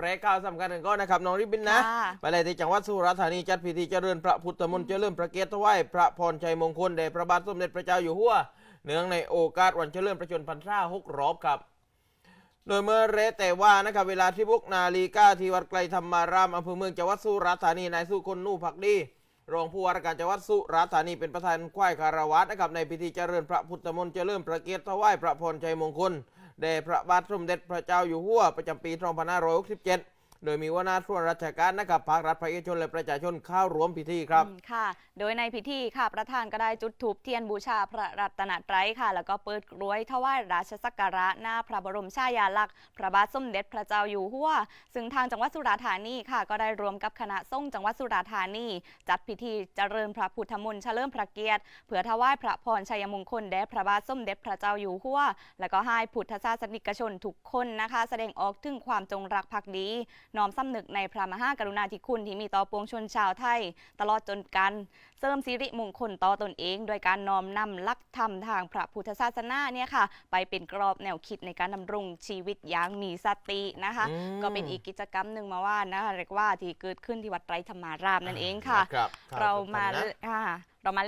แรกข่าวสำคัญกันก็นะครับน้องริบบินนะค่ะไปเลยที่จังหวัดสุราษฎร์ธานีจัดพิธีเจริญพระพุทธมนต์เจริญพระเกียรติถวายพระพรชัยมงคลแด่พระบาทสมเด็จพระเจ้าอยู่หัวเนื่องในโอกาสวันเฉลิมพระชนมพรรษาหกรอบครับโดยเมื่อเรแต่ว่านะครับเวลาที่บุกนาลีกาที่วัดไกลธรรมารามอำเภอเมืองจังหวัดสุราษฎร์ธานีนายสุคนนู่ผักดีรองผู้ว่าราชการจังหวัดสุราษฎร์ธานีเป็นประธานควายคารวะนะครับในพิธีเจริญพระพุทธมนต์เจริญพระเกียรติถวายพระพรชัยมงคล แด่พระบาทสมเด็จพระเจ้าอยู่หัวประจำปี 2567 โดยมีว่านาส่วนราชการนะครับภาครัฐภาคเอกชนและประชาชนเข้าร่วมพิธีครับค่ะ โดยในพิธีค่ะประธานก็ได้จุดธูปเทียนบูชาพระรัตนตรัยค่ะ แล้วก็เปิดกรวยถวายราชสักการะหน้าพระบรมฉายาลักษณ์พระบาทสมเด็จพระเจ้าอยู่หัวซึ่งทางจังหวัดสุราษฎร์ธานีค่ะ ก็ได้รวมกับคณะส่งจังหวัดสุราษฎร์ธานี จัดพิธีเจริญพระพุทธมนต์เฉลิมพระเกียรติเพื่อถวายพระพรชัยมงคลแด่พระบาทสมเด็จพระเจ้าอยู่หัวแล้วก็ให้พุทธศาสนิกชนทุกคนนะคะ แสดงออกถึงความจงรักภักดี น้อมสำนึกในพระมหากรุณาธิคุณที่มีต่อปวงชนชาวไทย ตลอดจนการเสริมสิริมงคลต่อตนเอง โดยการน้อมนำลักธรรมทางพระพุทธศาสนาเนี่ยค่ะ ไปเป็นกรอบแนวคิดในการดำรงชีวิตอย่างมีสตินะคะอืมก็เป็นอีกกิจกรรมหนึ่งมาว่านะคะเรียกว่าที่เกิดขึ้นที่วัดไตรธรรมารามนั่นเองค่ะครับเรามาข่วสำคัญนะอ่าเรามาเล